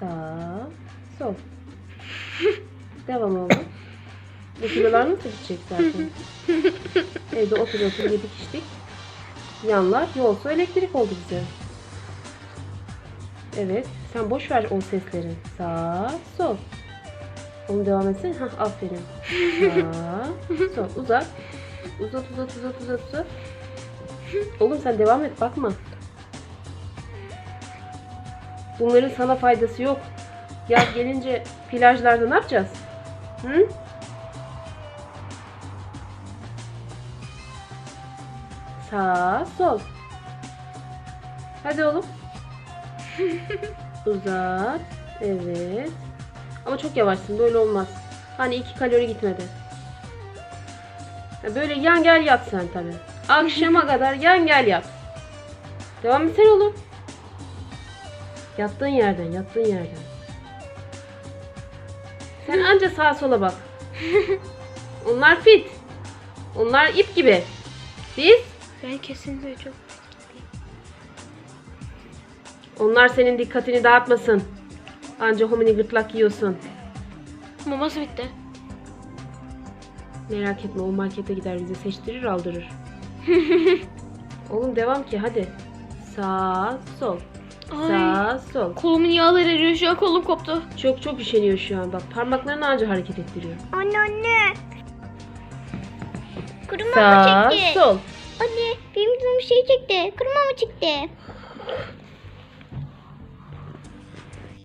Sağ, sol. Devam oğlum. Bu kilolar nasıl gidecek zaten? Evde otur otur yedik içtik. Yanlar yol su elektrik oldu bize. Evet. Sen boş ver o sesleri. Sağ, sol. Onu devam etsene. Hah aferin. Sağ, sol. Uzat. Uzat uzat uzat uzat uzat. Oğlum sen devam et bakma. Bunların sana faydası yok. Yaz gelince plajlarda ne yapacağız? Hı? Sağ, sol. Hadi oğlum. Uzat. Evet. Ama çok yavaşsın. Böyle olmaz. Hani iki kalori gitmedi. Böyle yan gel yat sen tabi. Akşama kadar yan gel yat. Devam etsene oğlum. Yattığın yerden, yattığın yerden. Sen anca sağa sola bak. Onlar fit. Onlar ip gibi. Biz, Ben kesinlikle çok onlar senin dikkatini dağıtmasın. Anca homini gırtlak yiyorsun. Maması bitti. Merak etme o markete gider bize seçtirir aldırır. Oğlum devam ki hadi. Sağ sol. Ay. Sağ sol. Kolumun yağları eriyor şu an kolum koptu. Çok çok üşeniyor şu an bak parmaklarını anca hareket ettiriyor. Anne anne. Kuruma Sağ mı çekti? sol. Anne benim canım şey çekti. Kuruma mı çıktı?